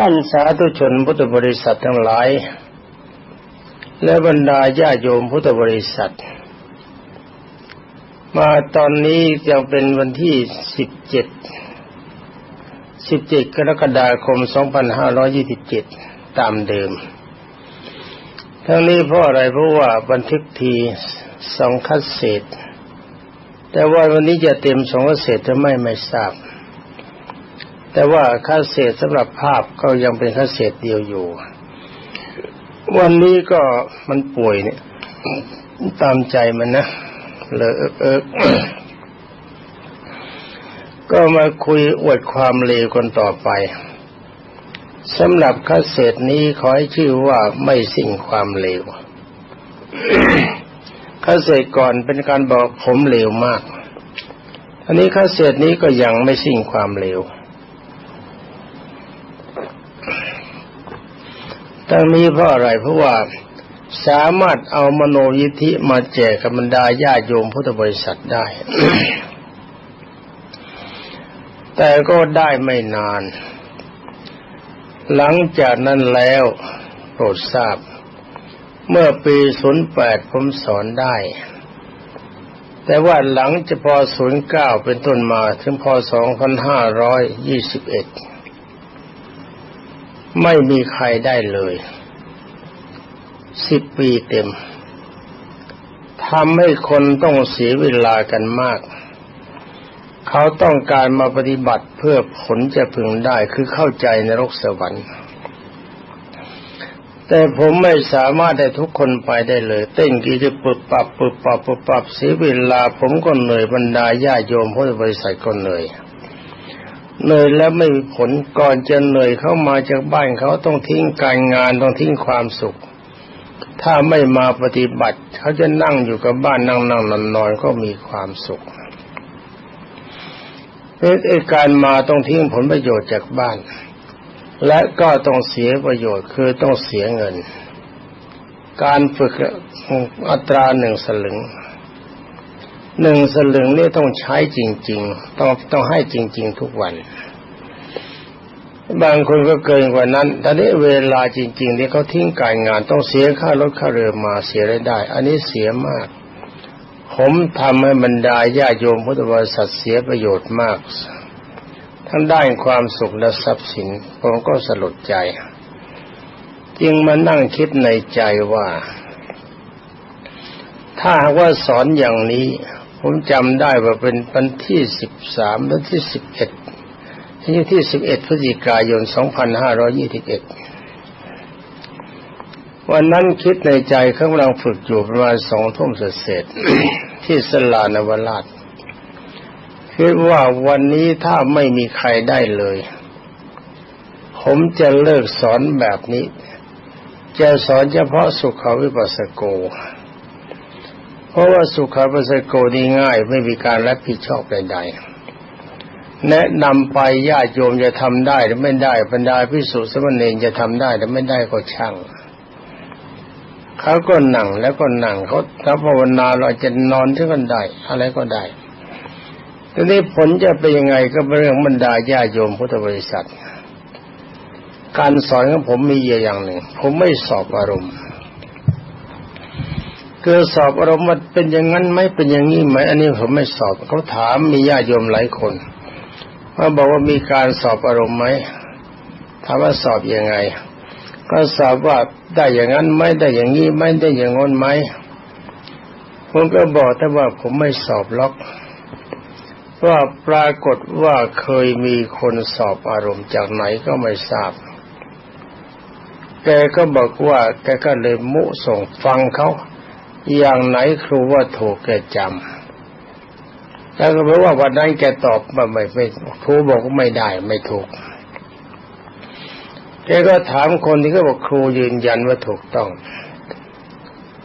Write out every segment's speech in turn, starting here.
ท่านสาธุชนพุทธบริษัททั้งหลาย และบรรดาญาโยมพุทธบริษัท มาตอนนี้ยังเป็นวันที่สิบเจ็ดสิบเจ็ดกรกฎาคมสองพันห้าร้อยี่สิบเจ็ดตามเดิม ทั้งนี้เพราะอะไรเพราะว่าบันทึกทีสองคัดเศษ แต่ว่าวันนี้จะเต็มสองคัดเศษหรือไม่ไม่ทราบ แต่ว่าค่าเศษสำหรับภาพก็ยังเป็นค่าเศษเดียวอยู่ วันนี้ก็มันป่วยเนี่ย ตามใจมันนะเลยเออก็มาคุยอวดความเลวกันต่อไปสำหรับค่าเศษนี้ขอให้ชื่อว่าไม่สิ่งความเลวค่าเศษก่อนเป็นการบอกผมเลวมาก อันนี้ค่าเศษนี้ก็ยังไม่สิ่งความเลว ทั้งนี้เพราะอะไรเพราะว่าสามารถเอามโนยิธิมาแจกกับบรรดาญาโยมพุทธบริษัทได้ แต่ก็ได้ไม่นาน หลังจากนั้นแล้วโปรดทราบ เมื่อปี08ผมสอนได้ แต่ว่าหลังจะพอ09เก้าเป็นต้นมาถึงพศ2521 ไม่มีใครได้เลยสิบปีเต็มทำให้คนต้องเสียเวลากันมาก เขาต้องการมาปฏิบัติเพื่อผลจะพึงได้คือเข้าใจในรกสวรรค์ แต่ผมไม่สามารถได้ทุกคนไปได้เลย เต้นกีจะปุบปับปุบปับปุบปับเสียเวลา ผมก็เหนื่อยบรรดาญาโยมพุทธบริษัทก็เหนื่อย เหนื่อยแล้วไม่มีผลก่อนจะเหนื่อยเข้ามาจากบ้านเขาต้องทิ้งการงานต้องทิ้งความสุข ถ้าไม่มาปฏิบัติ เขาจะนั่งอยู่กับบ้านนั่งนั่งนอนนอนก็มีความสุขเพราะการมาต้องทิ้งผลประโยชน์จากบ้าน และก็ต้องเสียประโยชน์คือต้องเสียเงิน การฝึกอัตราหนึ่งสลึง หนึ่งสลึงนี่ต้องใช้จริง ๆ ต้องต้องให้จริง ๆ ทุกวัน บางคนก็เกินกว่านั้นแต่นี้เวลาจริงๆที่เขาทิ้งการงาน ต้องเสียค่ารถค่าเรือมาเสียได้ได้ อันนี้เสียมาก ผมทำให้บรรดาญาโยมพุทธบริษัทเสียประโยชน์มาก ทั้งได้ความสุขและทรัพย์สินผมก็สลดใจ จึงมานั่งคิดในใจว่า ถ้าว่าสอนอย่างนี้ ผมจำได้ว่าเป็นวันที่สิบสามและที่สิบเอ็ดที่ที่สิบเอ็ดพฤศจิกายนสองพันห้าร้อยี่สิบเอ็ดวันนั้นคิดในใจเขากำลังฝึกอยู่ประมาณสองทุ่มเสร็จที่สลานวราชคิดว่าวันนี้ถ้าไม่มีใครได้เลย ผมจะเลิกสอนแบบนี้ จะสอนเฉพาะสุขวิปัสสโก เพราะว่าสุขาปัสโกดีง่ายไม่มีการรับผิดชอบใดๆแนะนำไปญาติโยมจะทำได้หรือไม่ได้บรรดาพิสุสมณีจะทำได้หรือไม่ได้ก็ช่างเขาก็นั่งแล้วก็นั่งเขาถ้าภาวนาเราจะนอนที่กันได้ อะไรก็ได้ทีนี้ผลจะเป็นยังไงก็เป็นเรื่องบรรดาญาโยมพุทธบริษัท การสอนของผมมีอย่างหนึ่ง ผมไม่สอบอารมณ์ คือสอบอารมณ์ว่าเป็นอย่างนั้นไหมเป็นอย่างนี้ไหมอันนี้ผมไม่สอบเขาถามมีญาติโยมหลายคนว่าบอกว่ามีการสอบอารมณ์ไหมถามว่าสอบอยังไง ก็สอบว่าได้อย่างนั้นไหมได้อย่างนี้ไหมได้อย่างงน้นไหมผมก็บอกแต่ว่าผมไม่สอบล็อกว่าปรากฏว่าเคยมีคนสอบอารมณ์จากไหนก็ไม่ทราบ แกก็บอกว่าแกก็เลยมุส่งฟังเขา อย่างไหนครูว่าถูกแกจำแล้วก็เพราะว่าวันนั้นแกตอบมาไม่ไม่ครูบอกว่าไม่ได้ไม่ถูกแกก็ถามคนที่เขาบอกครูยืนยันว่าถูกต้อง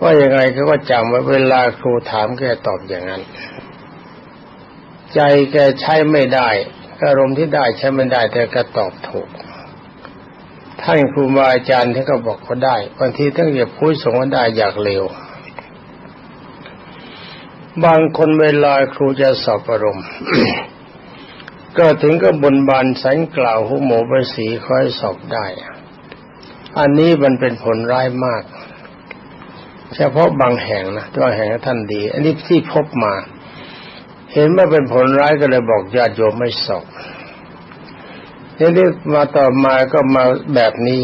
ว่ายังไงเขาก็จำว่าเวลาครูถามแกตอบอย่างนั้น ใจแกใช้ไม่ได้อารมณ์ที่ได้ใช้ไม่ได้ แต่ก็ตอบถูกท่านครูบาอาจารย์ท่านก็บอกเขาได้บางทีท่านจะพูดส่งว่าได้อยากเร็ว บางคนเวลาครูจะสอบอารมณ์ ก็ถึงกับบนบานสันกล่าวหุโมประสีคอยสอบได้ อันนี้มันเป็นผลร้ายมาก เฉพาะบางแห่งนะบางแห่งท่านดี อันนี้ที่พบมา เห็นว่าเป็นผลร้ายก็เลยบอกญาติโยมไม่สอบทีนี้มาต่อมาก็มาแบบนี้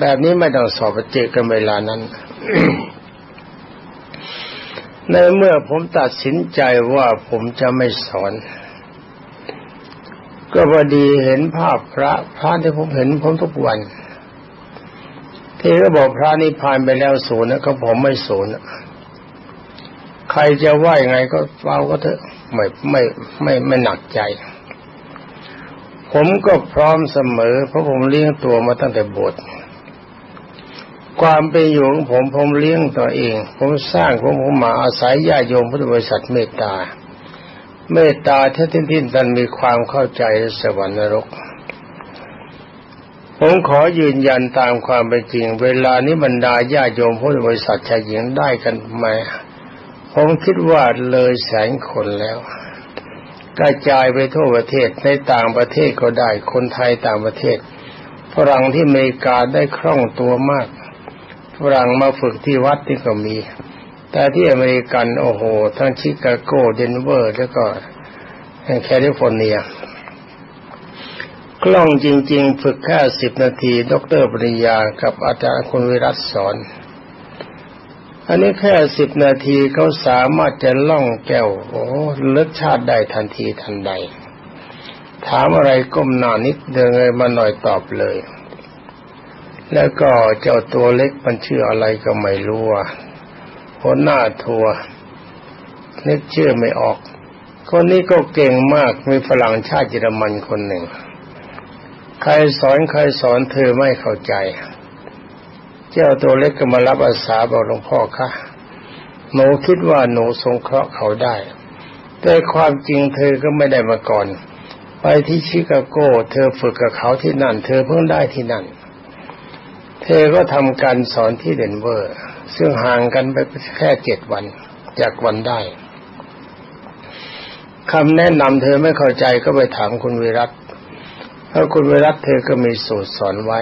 แบบนี้ไม่ต้องสอบเจกันเวลานั้น ในเมื่อผมตัดสินใจว่าผมจะไม่สอน ก็พอดีเห็นภาพพระพระที่ผมเห็นผมทุกวัน ที่ก็บอกพระนิพพานไปแล้วศูนย์นะก็ผมไม่ศูนย์ใครจะว่ายังไงก็เอาก็เถอะไม่ไม่ไม่ไม่หนักใจ ผมก็พร้อมเสมอ เพราะผมเลี้ยงตัวมาตั้งแต่บวช ความเป็นอยู่ของผมผมเลี้ยงตัวเอง ผมสร้างผมผมมาอาศัยญาโยมพุทธบริษัทเมตตา เมตตาที่ทิ้นทิ้นตันมีความเข้าใจสวรรค์นรก ผมขอยืนยันตามความเป็นจริง เวลานี้บรรดาญาโยมพุทธบริษัทชายหญิงได้กันไหมผมคิดว่าเลยแสนคนแล้วกระจายไปทั่วประเทศในต่างประเทศก็ได้คนไทยต่างประเทศฝรั่งที่อเมริกาได้คล่องตัวมาก ฝรั่งมาฝึกที่วัดนี่ก็มี แต่ที่อเมริกันโอ้โห ทั้งชิคาโกเดนเวอร์ แล้วก็แคลิฟอร์เนีย กล้องจริง ๆ ฝึกแค่สิบนาที ดรปริญญากับอาจารย์คุณวิรัตสอน อันนี้แค่สิบนาทีเขาสามารถจะล่องแก้วโอ้เลิกชาติได้ทันทีทันใด ถามอะไรก้มหน้านิดเดินเลยมาหน่อยตอบเลย แล้วก็เจ้าตัวเล็กมันชื่ออะไรก็ไม่รู้อะหัวหน้าทัวนึกชื่อไม่ออก คนนี้ก็เก่งมากมีฝรั่งชาติเยอรมันคนหนึ่ง ใครสอนใครสอนเธอไม่เข้าใจ เจ้าตัวเล็กก็มารับอาสาบอกหลวงพ่อคะหนูคิดว่าหนูสงเคราะห์เขาได้ แต่ความจริงเธอก็ไม่ได้มาก่อน ไปที่ชิคาโก เธอฝึกกับเขาที่นั่น เธอเพิ่งได้ที่นั่น เธอก็ทำการสอนที่เดนเวอร์ ซึ่งห่างกันไปแค่เจ็ดวันจากวันได้คำแนะนำเธอไม่เข้าใจก็ไปถามคุณวิรัตเพราะคุณวิรัตเธอก็มีสูตรสอนไว้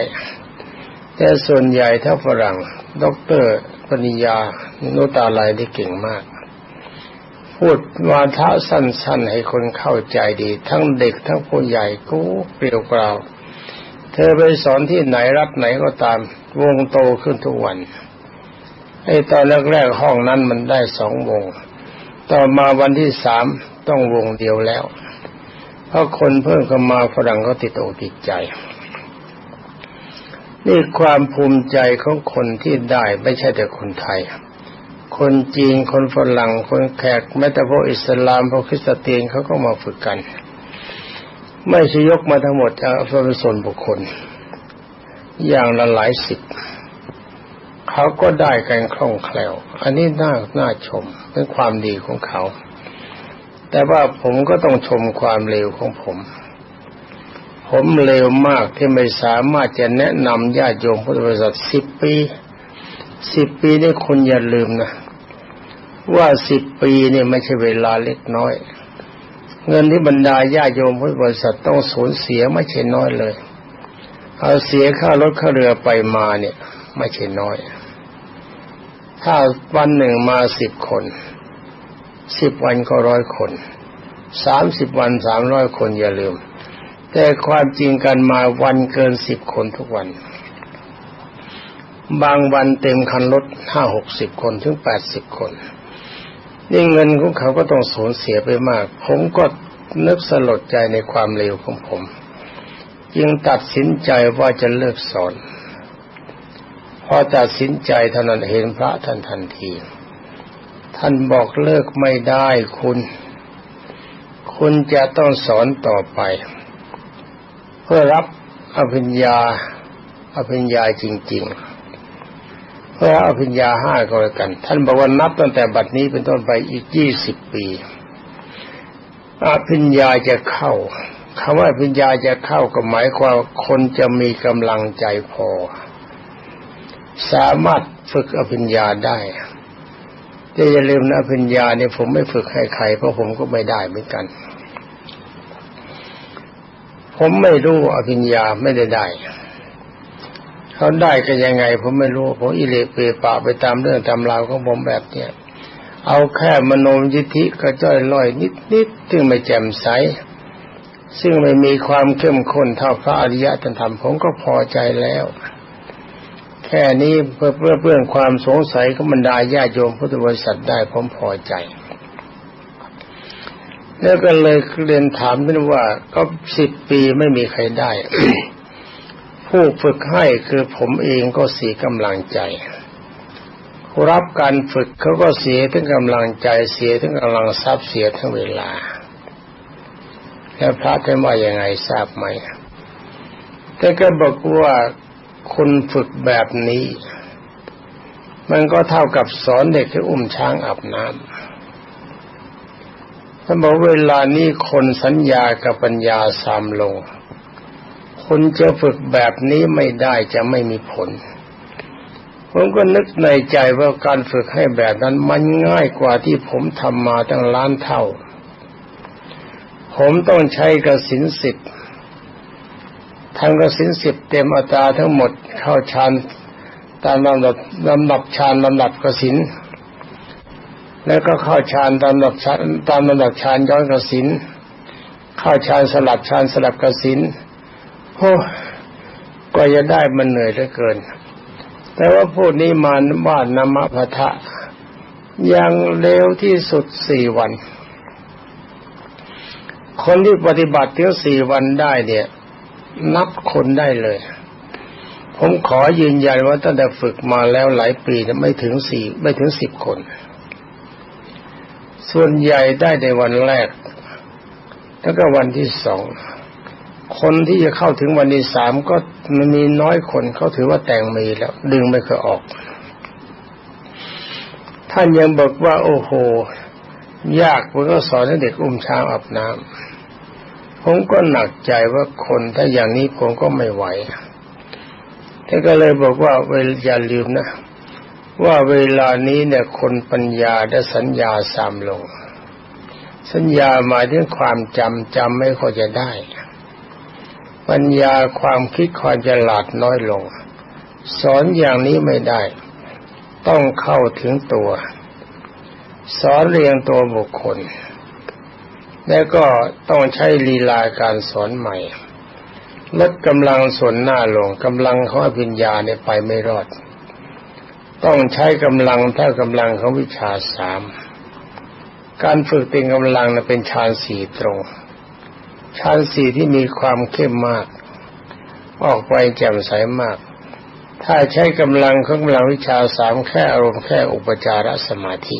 แต่ส่วนใหญ่ถ้าฝรั่งด็อกเตอร์ปริญญาโนตาลายได้เก่งมาก พูดวาทะสั้นๆให้คนเข้าใจดี ทั้งเด็กทั้งผู้ใหญ่กูเปลี่ยวกล่าว เธอไปสอนที่ไหนรัฐไหนก็ตาม วงโตขึ้นทุกวันไอ้ตอนแรกๆห้องนั้นมันได้สองวง ต่อมาวันที่สามต้องวงเดียวแล้ว เพราะคนเพิ่มเข้ามาฝรั่งก็ติดอกติดใจ นี่ความภูมิใจของคนที่ได้ไม่ใช่แต่คนไทย คนจีนคนฝรั่งคนแขกแม้แต่พวกอิสลามพวกคริสเตียนเขาก็มาฝึกกัน ไม่ใช่ยกมาทั้งหมดจะเป็นส่วนบุคคล อย่างละหลายสิบเขาก็ได้กันคล่องแคล่ว อันนี้น่าน่าชมเป็นความดีของเขา แต่ว่าผมก็ต้องชมความเลวของผม ผมเลวมากที่ไม่สามารถจะแนะนำญาติโยมพุทธบริษัทสิบปีสิบปีนี่คุณอย่าลืมนะ ว่าสิบปีนี่ไม่ใช่เวลาเล็กน้อย เงินที่บรรดาญาโยมพุทธบริษัทต้องสูญเสียไม่ใช่น้อยเลย เอาเสียค่ารถค่าเรือไปมาเนี่ย ไม่ใช่น้อย ถ้าวันหนึ่งมาสิบคนสิบวันก็ร้อยคนสามสิบวันสามร้อยคนอย่าลืม แต่ความจริงกันมาวันเกินสิบคนทุกวัน บางวันเต็มคันรถห้าหกสิบคนถึงแปดสิบคน นี่เงินของเขาก็ต้องสูญเสียไปมาก ผมก็นึกสลดใจในความเลวของผม จึงตัดสินใจว่าจะเลิกสอน พอตัดสินใจเท่านั้นเห็นพระท่านทันที ท่านบอกเลิกไม่ได้คุณ คุณจะต้องสอนต่อไป เพื่อรับอภิญญาอภิญญาจริง ๆ พื่อภิญญาห้าก็แล้วกัน ท่านบอกว่านับตั้งแต่บัดนี้เป็นต้นไปอีกยี่สิบปีอภิญญาจะเข้าคำว่าอภิญญาจะเข้าก็หมายความคนจะมีกำลังใจพอ สามารถฝึกอภิญญาได้แต่อย่าลืมนะอภิญญาเนี่ยผมไม่ฝึกให้ใครเพราะผมก็ไม่ได้เหมือนกัน ผมไม่รู้อภิญญาไม่ได้ได้ เขาได้กันยังไง ผมไม่รู้ผมอิเลเปปะไปตามเรื่องตามราวของผมแบบเนี้ยเอาแค่มโนยิทธิกระจ้อยลอยนิดๆซึ่งไม่แจ่มใส ซึ่งไม่มีความเข้มข้นเท่าพระอริยะธรรมผมก็พอใจแล้ว แค่นี้เพื่อเพื่อเพื่อความสงสัยของบรรดาญาโยมพุทธบริษัทได้ผมพอใจ แล้วก็เลยเรียนถามท่านว่าก็สิบปีไม่มีใครได้ ผู้ฝึกให้คือผมเองก็เสียกำลังใจ รับการฝึกเขาก็เสียทั้งกำลังใจเสียทั้งกำลังทรัพย์เสียทั้งเวลา แล้วพระท่านว่ายังไงทราบไหมแต่ก็บอกว่าคนฝึกแบบนี้ มันก็เท่ากับสอนเด็กให้อุ้มช้างอาบน้ำท่านบอกเวลานี้คนสัญญากับปัญญาสามลง คนจะฝึกแบบนี้ไม่ได้จะไม่มีผล ผมก็นึกในใจว่าการฝึกให้แบบนั้นมันง่ายกว่าที่ผมทำมาตั้งล้านเท่า ผมต้องใช้กระสินสิบทางกระสินสิบเต็มอัตราทั้งหมดเข้าฌานตามลำดับลำดับฌานลำดับกระสินแล้วก็เข้าฌานตามลำดับฌานตามลำดับฌานย้อนกระสินเข้าฌานสลับฌานสลับกระสิน โอ้ก็จะได้มันเหนื่อยเหลือเกิน แต่ว่าพูดนี้มาบ้านนามพทะยังเร็วที่สุดสี่วัน คนที่ปฏิบัติถึงสี่วันได้เนี่ย นับคนได้เลย ผมขอยืนยันว่าตั้งแต่ฝึกมาแล้วหลายปีไม่ถึงสี่ไม่ถึงสิบคน ส่วนใหญ่ได้ในวันแรก แล้วก็วันที่สอง คนที่จะเข้าถึงวันที่สามก็มันมีน้อยคนเขาถือว่าแต่งมีแล้ว ดึงไม่เคยออก ท่านยังบอกว่า โอ้โห ยากผมก็สอนให้เด็กอุ้มช้างอาบน้ำผมก็หนักใจว่าคนถ้าอย่างนี้ผมก็ไม่ไหวท่านก็เลยบอกว่าเวลอย่าลืมนะ ว่าเวลานี้เนี่ยคนปัญญาได้สัญญาสามลง สัญญาหมายถึงความจำจำไม่ค่อยจะได้ ปัญญาความคิดความฉลาดน้อยลง สอนอย่างนี้ไม่ได้ ต้องเข้าถึงตัว สอนเรียงตัวบุคคล แล้วก็ต้องใช้ลีลาการสอนใหม่ ลดกำลังส่วนหน้าลงกำลังของอภิญญาเนี่ยไปไม่รอด ต้องใช้กำลังเท่ากำลังของวิชาสามการฝึกเต็งกำลังเป็นฌานสี่ตรง ฌานสี่ที่มีความเข้มมาก ออกไปแจ่มใสมาก ถ้าใช้กำลังของกำลังวิชาสามแค่อารมณ์แค่อุปจารสมาธิ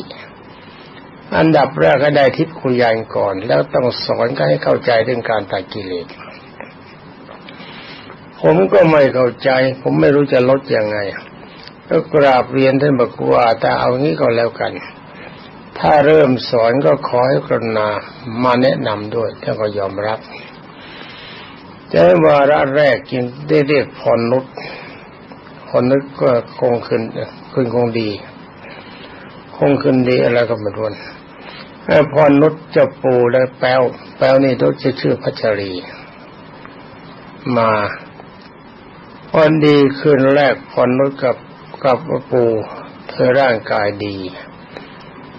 อันดับแรกก็ได้ทิพคุยานก่อน แล้วต้องสอนก็ให้เข้าใจเรื่องการตัดกิเลสผมก็ไม่เข้าใจ ผมไม่รู้จะลดยังไง ก็กราบเรียนท่านบอกว่าแต่เอางี้ก็แล้วกัน ถ้าเริ่มสอนก็ขอให้กรุณามาแนะนำด้วยท่านก็ยอมรับจะวาระแรกจึงได้เรียกพรนุษพรนุษก็คงขึ้นขึ้นคงดี คงขึ้นดีอะไรก็ไม่รู้ไอ้พรนุษจะปูและแป้วแป้วนี่ต้องชื่อพัชรี มาพรดีคืนแรกพรนุษกับกับปูเธอร่างกายดี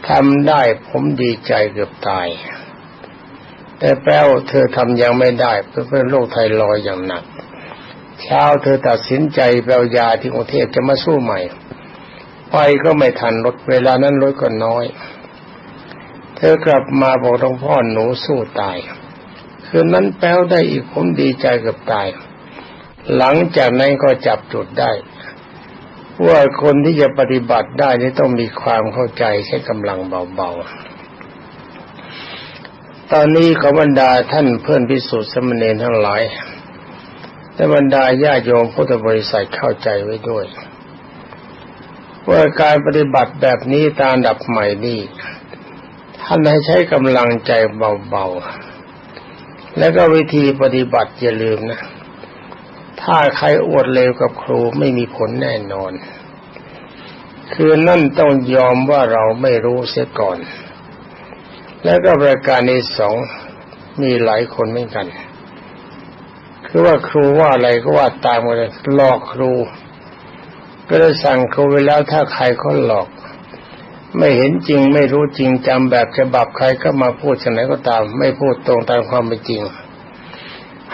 ทำได้ผมดีใจเกือบตาย แต่แป้วเธอทำยังไม่ได้เพราะเป็นโรคไทรอยอย่างหนัก เช้าเธอตัดสินใจแปลยาที่กรุงเทพจะมาสู้ใหม่ ไปก็ไม่ทันรถเวลานั้นรถก็น้อย เธอกลับมาบอกหลวงพ่อหนูสู้ตาย คืนนั้นแป้วได้อีกผมดีใจเกือบตาย หลังจากนั้นก็จับจุดได้ ว่าคนที่จะปฏิบัติได้นี่ต้องมีความเข้าใจใช้กำลังเบาๆ ตอนนี้ขบรรดาท่านเพื่อนพิสุทธิ์สมณีทั้งหลายและบรรดาญาโยมพุทธบริษัทเข้าใจไว้ด้วย ว่าการปฏิบัติแบบนี้ตามดับใหม่นี่ท่านให้ใช้กำลังใจเบาๆ แล้วก็วิธีปฏิบัติอย่าลืมนะ ถ้าใครอวดเลวกับครูไม่มีผลแน่นอน คือนั่นต้องยอมว่าเราไม่รู้เสียก่อน แล้วก็ประการในสองมีหลายคนเหมือนกัน คือว่าครูว่าอะไรก็ว่าตามกันเลยหลอกครู ก็เลยสั่งครูไว้แล้วถ้าใครเขาหลอก ไม่เห็นจริงไม่รู้จริงจำแบบฉบับใครก็มาพูดชไหนก็ตาม ไม่พูดตรงตามความเป็นจริง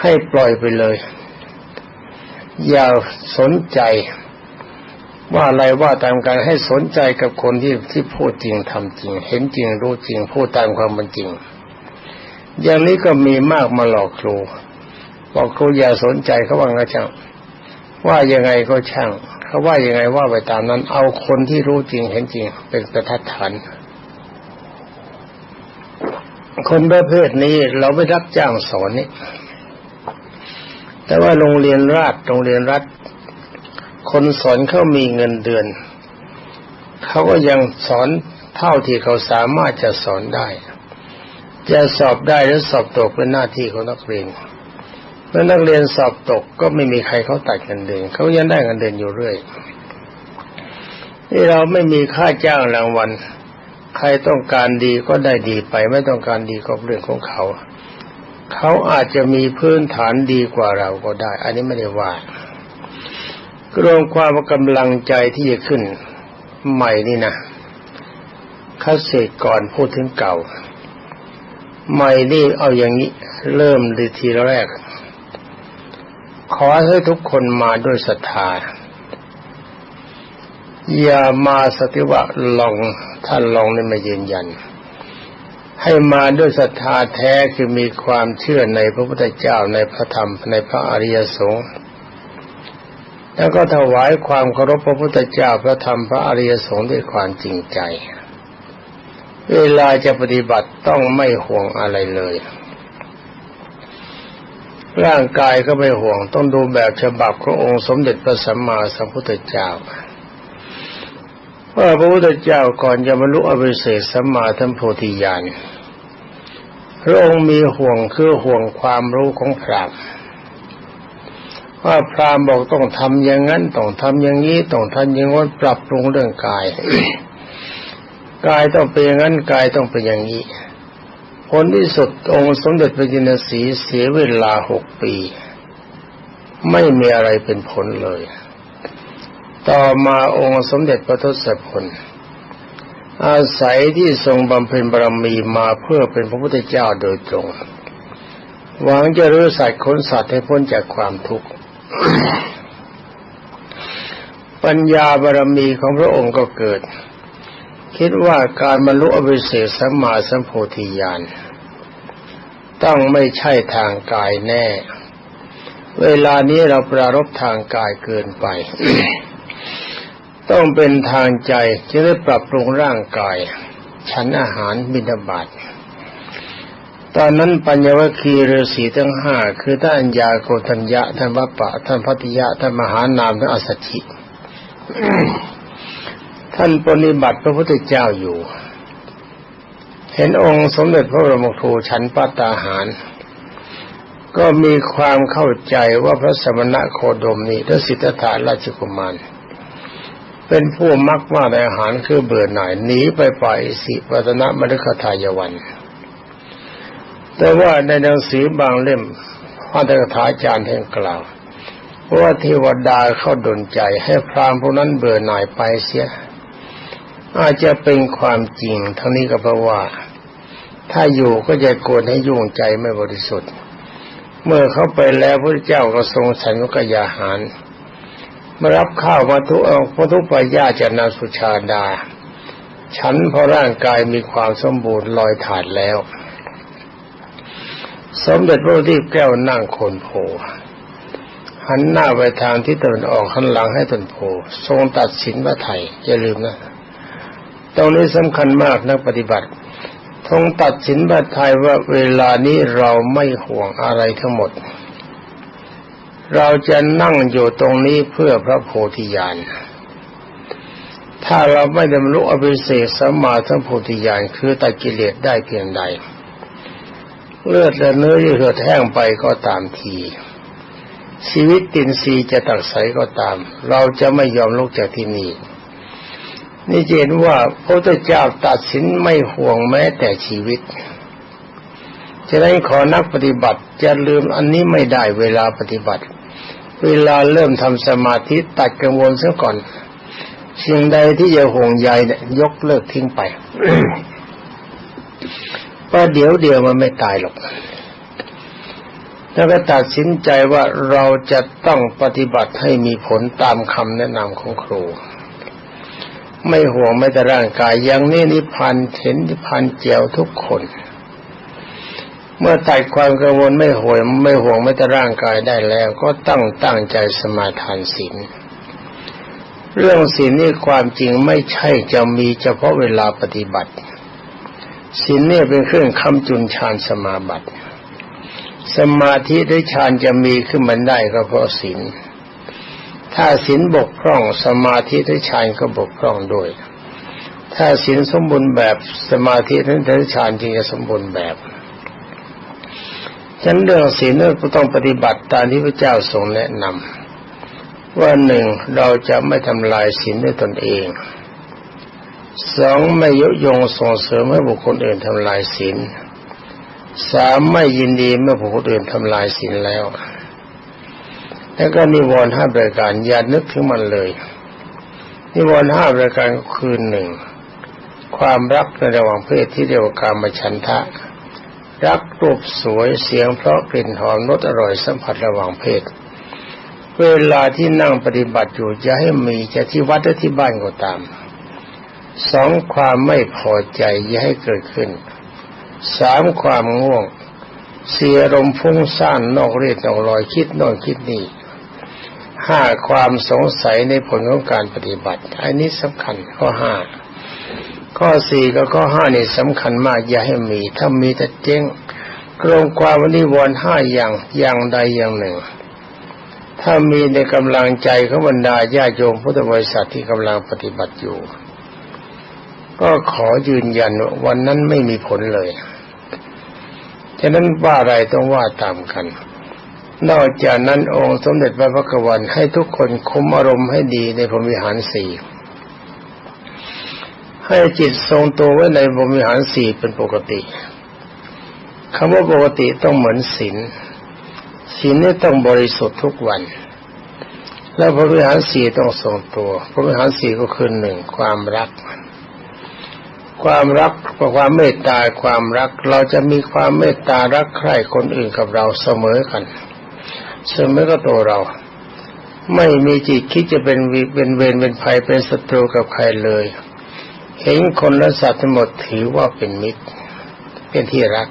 ให้ปล่อยไปเลย อย่าสนใจ ว่าอะไรว่าตามกันให้สนใจกับคนที่ที่พูดจริงทำจริง เห็นจริงรู้จริงพูดตามความเป็นจริง อย่างนี้ก็มีมากมาหลอกครูบอกครูอย่าสนใจเขาว่าไงช่างว่ายังไงก็ช่างเขาว่ายังไงว่าไปตามนั้น เอาคนที่รู้จริงเห็นจริง เป็นประทัดฐานคนประเภทนี้เราไม่รับจ้างสอนนี่ แต่ว่าโรงเรียนราชโรงเรียนรัฐ คนสอนเขามีเงินเดือน เขาก็ยังสอนเท่าที่เขาสามารถจะสอนได้ จะสอบได้หรือสอบตกเป็นหน้าที่ของนักเรียนเมื่อนักเรียนสอบตกก็ไม่มีใครเขาตัดเงินเดือนเขายังได้เงินเดือนอยู่เรื่อยนี่เราไม่มีค่าจ้างรางวัล ใครต้องการดีก็ได้ดีไป ไม่ต้องการดีก็เรื่องของเขา เขาอาจจะมีพื้นฐานดีกว่าเราก็ได้ อันนี้ไม่ได้ว่ากรวมความกำลังใจที่จะขึ้น ใหม่นี่นะคัสเศษก่อนพูดถึงเก่า ใหม่นี่เอาอย่างนี้ เริ่มดีทีแรก ขอให้ทุกคนมาด้วยศรัทธาอย่ามาสติวะลองท่านลองนี่ไม่ยืนยัน ให้มาด้วยศรัทธาแท้คือมีความเชื่อในพระพุทธเจ้าในพระธรรมในพระอริยสงฆ์แล้วก็ถวายความเคารพพระพุทธเจ้าพระธรรมพระอริยสงฆ์ด้วยความจริงใจ เวลาจะปฏิบัติต้องไม่ห่วงอะไรเลย ร่างกายก็ไม่ห่วงต้องดูแบบฉบับขององค์สมเด็จพระสัมมาสัมพุทธเจ้าว่าพระพุทธเจ้าก่อนจะบรรลุอภิเศษสัมมาทัมโพธิญาณ พระองค์มีห่วงคือห่วงความรู้ของพระว่าพรามบอกต้องทำอย่างนั้นต้องทำอย่างนี้ต้องทำอย่างนั้นปรับปรุงเรื่องกาย กายต้องเป็นอย่างนั้นกายต้องเป็นอย่างนี้ผลที่สุดองค์สมเด็จพระจินสีเสียเวลาหกปี ไม่มีอะไรเป็นผลเลย ต่อมาองค์สมเด็จพระทศพล อาศัยที่ทรงบำเพ็ญบารมีมาเพื่อเป็นพระพุทธเจ้าโดยตรง หวังจะรู้สัตว์คนสัตว์ให้พ้นจากความทุกข์ ปัญญาบารมีของพระองค์ก็เกิด คิดว่าการบรรลุอภิเศษสัมมาสัมโพธิญาณต้องไม่ใช่ทางกายแน่ เวลานี้เราปรารบทางกายเกินไป ต้องเป็นทางใจจะได้ปรับปรุงร่างกาย ฉันอาหารบิณฑบาตตอนนั้นปัญญวคีฤาษีทั้งห้าคือท่านยาโกตัญญะท่านวัปปะท่านพัทยะท่านมหานามท่านอสัชิท่านปฏิบัติพระพุทธเจ้าอยู่ เห็นองค์สมเด็จพระบรมครูฉันปัตตาหาร ก็มีความเข้าใจว่าพระสมณะโคดมนี้ทสิทธัตถาราชกุมาร เป็นผู้มักว่าในอาหารคือเบื่อหน่ายหนีไปปล่อยสิปัตนมฤคทายวัน แต่ว่าในหนังสือบางเล่มพระตถาจารย์แห่งกล่าวว่าเทวดาเข้าดนใจให้พรามพวกนั้นเบื่อหน่ายไปเสีย อาจจะเป็นความจริงทั้งนี้ก็เพราะว่า ถ้าอยู่ก็จะโกนให้ยุ่งใจไม่บริสุทธิ์ เมื่อเขาไปแล้วพระเจ้าก็ทรงฉันวกยาหาร มารับข้าวมาทุเอาพระทุปายาจากนาสุชาดา ฉันพอร่างกายมีความสมบูรณ์ลอยถาดแล้ว สมเด็จพระทีพแก้วนั่งโคนโพหันหน้าไปทางที่ตะวันออกหันหลังให้ตนโพทรงตัดสินว่าไทยอย่าลืมนะตรงนี้สำคัญมากนักปฏิบัติทรงตัดสินว่าไทยว่าเวลานี้เราไม่ห่วงอะไรทั้งหมด เราจะนั่งอยู่ตรงนี้เพื่อพระโพธิญาณ ถ้าเราไม่ดำรุอภิเศษสัมมาสัมโพธิญาณคือตัดกิเลสได้เพียงใด เลือดและเนื้อที่เหือดแห้งไปก็ตามที ชีวิตตินซีจะตักใสก็ตาม เราจะไม่ยอมลุกจากที่นี่นี่เห็นว่าพระพุทธเจ้าตัดสินไม่ห่วงแม้แต่ชีวิตฉะนั้นขอนักปฏิบัติจะลืมอันนี้ไม่ได้เวลาปฏิบัติ เวลาเริ่มทำสมาธิตัดกังวลซะก่อนสิ่งใดที่จะห่วงใยเนี่ยยกเลิกทิ้งไปเพราะเดี๋ยวเดียวมันไม่ตายหรอกแล้วก็ตัดสินใจว่าเราจะต้องปฏิบัติให้มีผลตามคำแนะนำของครู ไม่ห่วงไม่แต่ร่างกายอย่างนี้นิพพานเห็นนิพพานเจียวทุกคน เมื่อตัดความกังวลไม่ห่วงไม่ห่วงไม่แต่ร่างกายได้แล้ว ก็ตั้งตั้งใจสมาทานศีลเรื่องศีลนี่ความจริงไม่ใช่จะมีเฉพาะเวลาปฏิบัติศีลนี่เป็นเครื่องคำจุนฌานสมาบัติ สมาธิได้ฌานจะมีขึ้นมันได้ก็เพราะศีลถ้าศีลบกพร่องสมาธิได้ฌานก็บกพร่องด้วย ถ้าศีลสมบูรณ์แบบสมาธินั้นได้ฌานจึงจะสมบูรณ์แบบ ฉันเรื่องศีลเราต้องปฏิบัติตามที่พระเจ้าทรงแนะนำว่าหนึ่งเราจะไม่ทำลายศีลด้วยตนเองสองไม่ยุยงส่งเสริมให้บุคคลอื่นทำลายศีลสามไม่ยินดีเมื่อบุคคลอื่นทำลายศีลแล้ว แล้วก็นิวรณ์ห้าประการอย่านึกถึงมันเลย นิวรณ์ห้าประการก็คือหนึ่งความรักในระหว่างเพศที่เรียกว่าการมฉันทะ รักรูปสวยเสียงเพราะกลิ่นหอมรสอร่อยสัมผัสระหว่างเพศ เวลาที่นั่งปฏิบัติอยู่จะให้มีจะที่วัดหรือที่บ้านก็ตามสองความไม่พอใจอย่าให้เกิดขึ้นสามความง่วง เสียลมฟุ้งซ่านนอกเรศนอกรอยคิดน่นคิดนี่ห้าความสงสัยในผลของการปฏิบัติ อันนี้สำคัญข้อห้า ข้อสี่กับข้อห้านี่สำคัญมากอย่าให้มี ถ้ามีแต่เจ๊งกรงความวันนี้วนห้าอย่างอย่างใดอย่างหนึ่ง ถ้ามีในกำลังใจของบรรดาญาโยมพุทธบริษัทที่กำลังปฏิบัติอยู่ ก็ขอยืนยันวันนั้นไม่มีผลเลยฉะนั้นว่าอะไรต้องว่าตามกัน นอกจากนั้นองค์สมเด็จพระพุทธวันให้ทุกคนคุมอารมณ์ให้ดีในพรมิหารสี่ ให้จิตทรงตัวไว้ในพรมิหารสี่เป็นปกติคำว่าปกติต้องเหมือนศีลศีลนี่ต้องบริสุทธิ์ทุกวัน แล้วพระวิหารสี่ต้องทรงตัวพระวิหารสี่ก็คือหนึ่งความรัก ความรักกับความเมตตาความรัก เราจะมีความเมตตารักใคร่คนอื่นกับเราเสมอกัน เสมอกับตัวเรา ไม่มีจิตคิดจะเป็นเป็นเวรเป็นภัยเป็นศัตรูกับใครเลย เห็นคนและสัตว์ทั้งหมดถือว่าเป็นมิตร เป็นที่รัก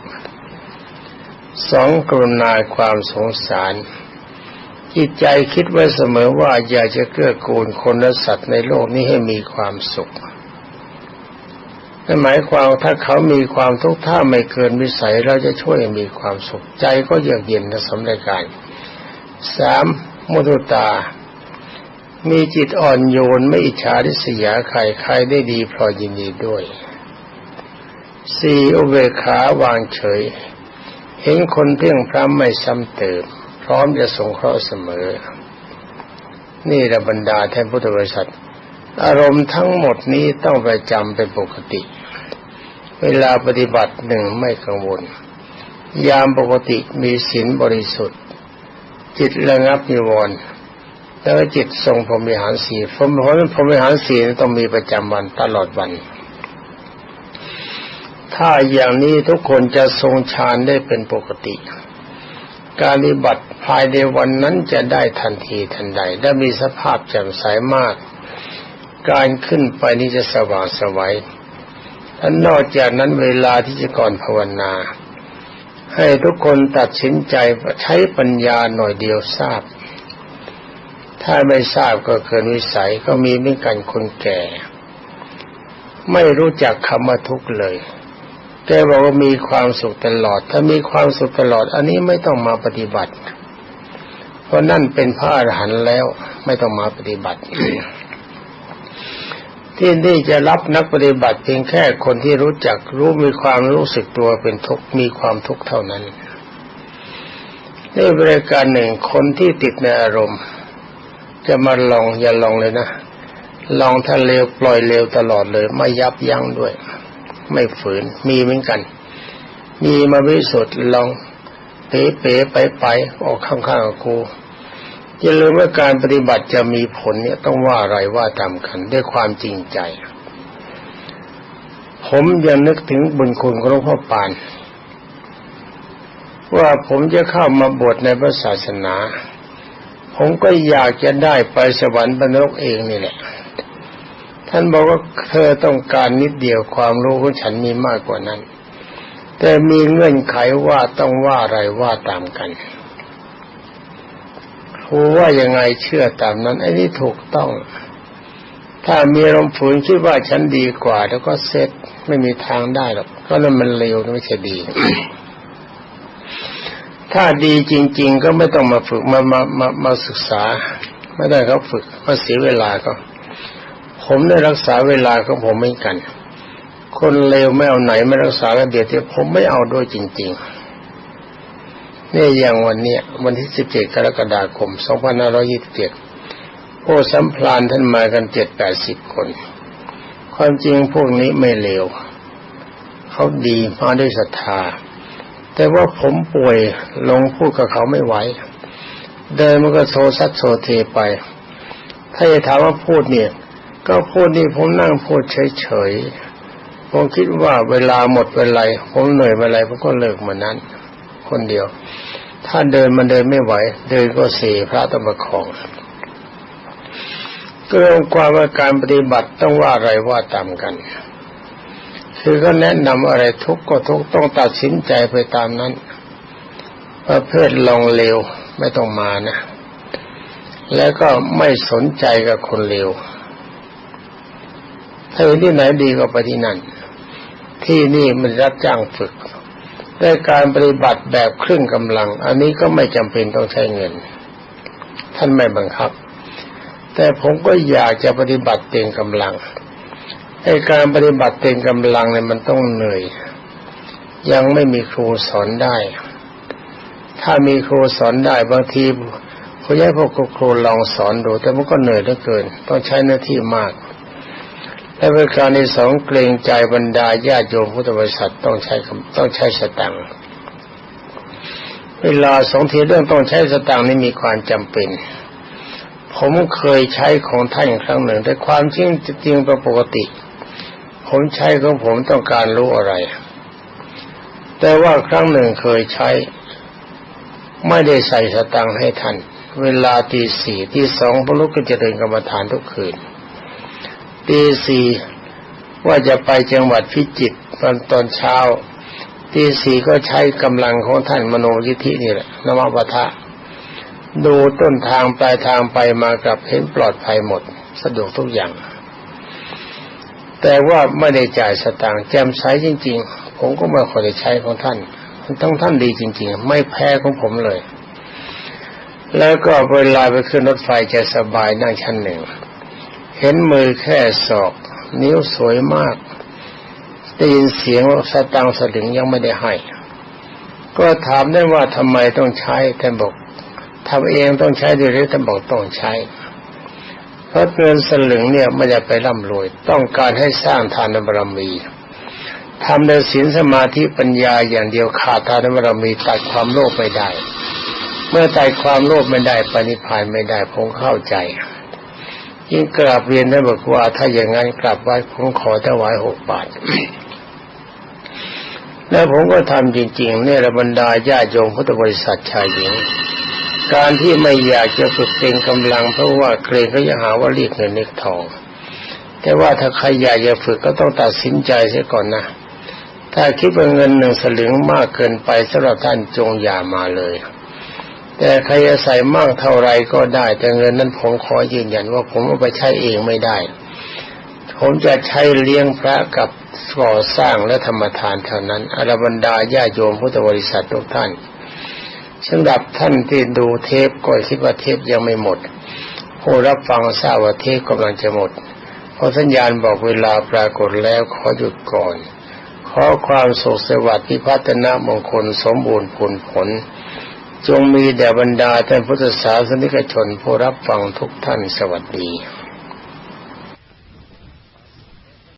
สองกรุณาความสงสาร จิตใจคิดไว้เสมอว่าอยากจะเกื้อกูลคนและสัตว์ในโลกนี้ให้มีความสุขนั่นหมายความถ้าเขามีความทุกข์ถ้าไม่เกินวิสัยเราจะช่วยมีความสุขใจก็เยือกเย็นและสำเร็จการสามมุตุตา มีจิตอ่อนโยนไม่อิจฉาริษยาใครใครได้ดีพลอยยินดีด้วยสี่อุเบกขาวางเฉย เห็นคนเพียงพระไม่ซ้ำเติม พร้อมจะสงเคราะห์เสมอ นี่ระบรรดาแทนพุทธบริษัท อารมณ์ทั้งหมดนี้ต้องไปจำเป็นปกติ เวลาปฏิบัติหนึ่งไม่กังวล ยามปกติมีศีลบริสุทธิ์ จิตระงับนิวรณ์ แล้วจิตทรงพรหมิหารสีพรหมิหารสีต้องมีประจำวันตลอดวัน ถ้าอย่างนี้ทุกคนจะทรงฌานได้เป็นปกติ การปฏิบัติภายในวันนั้นจะได้ทันทีทันใดและมีสภาพแจ่มใสมาก การขึ้นไปนี้จะสว่างสวัยและนอกจากนั้นเวลาที่จะก่อนภาวนาให้ทุกคนตัดสินใจใช้ปัญญาหน่อยเดียวทราบ ถ้าไม่ทราบก็เกินวิสัยก็มีเหมือนกันคนแก่ ไม่รู้จักคำว่าทุกข์เลยแกบอกว่ามีความสุขตลอด ถ้ามีความสุขตลอด อันนี้ไม่ต้องมาปฏิบัติ เพราะนั่นเป็นพระอรหันต์แล้วไม่ต้องมาปฏิบัติ ที่นี่จะรับนักปฏิบัติเพียงแค่คนที่รู้จักรู้มีความรู้สึกตัวเป็นทุกข์มีความทุกข์เท่านั้นในบริการหนึ่งคนที่ติดในอารมณ์ จะมาลองอย่าลองเลยนะลองถ้าเลวปล่อยเลวตลอดเลย ไม่ยับยั้งด้วย ไม่ฝืน มีเหมือนกัน มีมาวิสุทธ์ลองเป๋เป๋ไปไปออกข้างๆกับกูอย่าลืมว่าการปฏิบัติจะมีผลเนี่ยต้องว่าอะไรว่าตามกันด้วยความจริงใจ ผมยังนึกถึงบุญคุณของหลวงพ่อปาน ว่าผมจะเข้ามาบวชในพระศาสนา ผมก็อยากจะได้ไปสวรรค์บรรลุเองนี่แหละ ท่านบอกว่าเธอต้องการนิดเดียวความรู้ของฉันมีมากกว่านั้น แต่มีเงื่อนไขว่าต้องว่าอะไรว่าตามกันครูว่ายังไงเชื่อตามนั้นไอ้นี่ถูกต้อง ถ้ามีลมฝืนคิดว่าฉันดีกว่า แล้วก็เซ็ตไม่มีทางได้หรอกก็นั่นมันเลวไม่ใช่ดี ถ้าดีจริง ๆ ก็ไม่ต้องมาฝึกมามามามาศึกษา ไม่ได้เขาฝึกมาเสียเวลาก็ ผมได้รักษาเวลาของผมไม่กัน คนเลวไม่เอาไหนไม่รักษาระเบียบที่ผมไม่เอาด้วยจริง ๆ เนี่ยอย่างวันเนี้ยวันที่17กรกฎาคม2527ผู้สัมพลานท่านมากัน7-80คน ความจริงพวกนี้ไม่เลวเขาดีมาด้วยศรัทธา แต่ว่าผมป่วยลงพูดกับเขาไม่ไหว เดินมันก็โซซัดโซเทไป ถ้าจะถามว่าพูดเนี่ย ก็พูดนี่ผมนั่งพูดเฉยๆ ผมคิดว่าเวลาหมดเวลาผมเหนื่อยเวลาผมก็เลิกมันนั้น คนเดียว ถ้าเดินมันเดินไม่ไหว เดินก็เสียพระต้องมของก็เรื่องความว่าการปฏิบัติต้องว่าอะไรว่าตามกัน คือก็แนะนำอะไรทุกก็ทุกต้องตัดสินใจไปตามนั้นประเภทลองเลวไม่ต้องมานะ แล้วก็ไม่สนใจกับคนเลวถ้าเห็นที่ไหนดีก็ไปที่นั่น ที่นี่มันรับจ้างฝึกได้การปฏิบัติแบบครึ่งกำลัง อันนี้ก็ไม่จำเป็นต้องใช้เงิน ท่านไม่บังคับ แต่ผมก็อยากจะปฏิบัติเต็มกำลัง ให้การปฏิบัติเต็มกำลังเนี่ยมันต้องเหนื่อย ยังไม่มีครูสอนได้ ถ้ามีครูสอนได้บางทีผู้ใหญ่พวกครูลองสอนดู แต่มันก็เหนื่อยเหลือเกิน ต้องใช้หน้าที่มาก และประการที่สองเกรงใจบรรดาญาติโยมพุทธบริษัทต้องใช้ต้องใช้สตังเวลาสองทีเรื่องต้องใช้สตังนี่มีความจำเป็น ผมเคยใช้ของท่านครั้งหนึ่ง แต่ความจริงจริงเป็นปกติ ผมใช้ของผมต้องการรู้อะไร แต่ว่าครั้งหนึ่งเคยใช้ ไม่ได้ใส่สตังค์ให้ท่าน เวลาตีสี่ตีสองพลุกก็จะเดินกรรมฐานทุกคืนตีสี่ว่าจะไปจังหวัดพิจิตรตอนตอนเช้าตีสี่ก็ใช้กำลังของท่านมโนยิธินี่แหละนวปทะดูต้นทางปลายทางไปมากับเห็นปลอดภัยหมด สะดวกทุกอย่าง แต่ว่าไม่ได้จ่ายสตางค์แจมใช้จริง ๆ ผมก็ไม่ค่อยได้ใช้ของท่านทั้งท่านดีจริง ๆ ไม่แพ้ของผมเลย แล้วก็เวลาไปขึ้นรถไฟจะสบายนั่งชั้นหนึ่ง เห็นมือแค่ศอก นิ้วสวยมากได้ยินเสียงว่าสตังสลึงยังไม่ได้ให้ ก็ถามได้ว่าทำไมต้องใช้ท่านบอกทำเองต้องใช้ด้วยหรือท่านบอกต้องใช้ พราะเงินสลึงเนี่ยไม่ได้ไปร่ำรวย ต้องการให้สร้างทานบารมีทำในศีลสมาธิปัญญาอย่างเดียวขาดทานบารมีตัดความโลภไม่ได้ เมื่อตัดความโลภไม่ได้ปณิพานไม่ได้ผมเข้าใจ ยิ่งกราบเรียนได้บอกว่าถ้าอย่างนั้นกราบไว้ผมขอถวายหกบาทแล้วผมก็ทำจริงๆเนี่ยระบรรดาญาโยมพุทธบริษัทชายหญิง การที่ไม่อยากจะฝึกเต็งกำลังเพราะว่าเกรงเขาจะหาว่าเรียกเงินเรียกทอง แต่ว่าถ้าใครอยากจะฝึกก็ต้องตัดสินใจเสียก่อนนะ ถ้าคิดว่าเงินหนึ่งสลึงมากเกินไปสำหรับท่านจงอย่ามาเลย แต่ใครจะใส่มากเท่าไรก็ได้ แต่เงินนั้นผมขอยืนยันว่าผมเอาไปใช้เองไม่ได้ ผมจะใช้เลี้ยงพระกับก่อสร้างและธรรมทานเท่านั้นอรบรรดาญาโยมพุทธบริษัททุกท่าน สำหรับท่านที่ดูเทปก็คิดว่าเทปยังไม่หมด ผู้รับฟังทราบว่าเทปกำลังจะหมดพอสัญญาณบอกเวลาปรากฏแล้วขอหยุดก่อน ขอความสุขสวัสดิ์พิพัฒนามงคลสมบูรณ์ผลผล จงมีแด่บรรดาท่านพุทธศาสนิกชนผู้รับฟังทุกท่านสวัสดี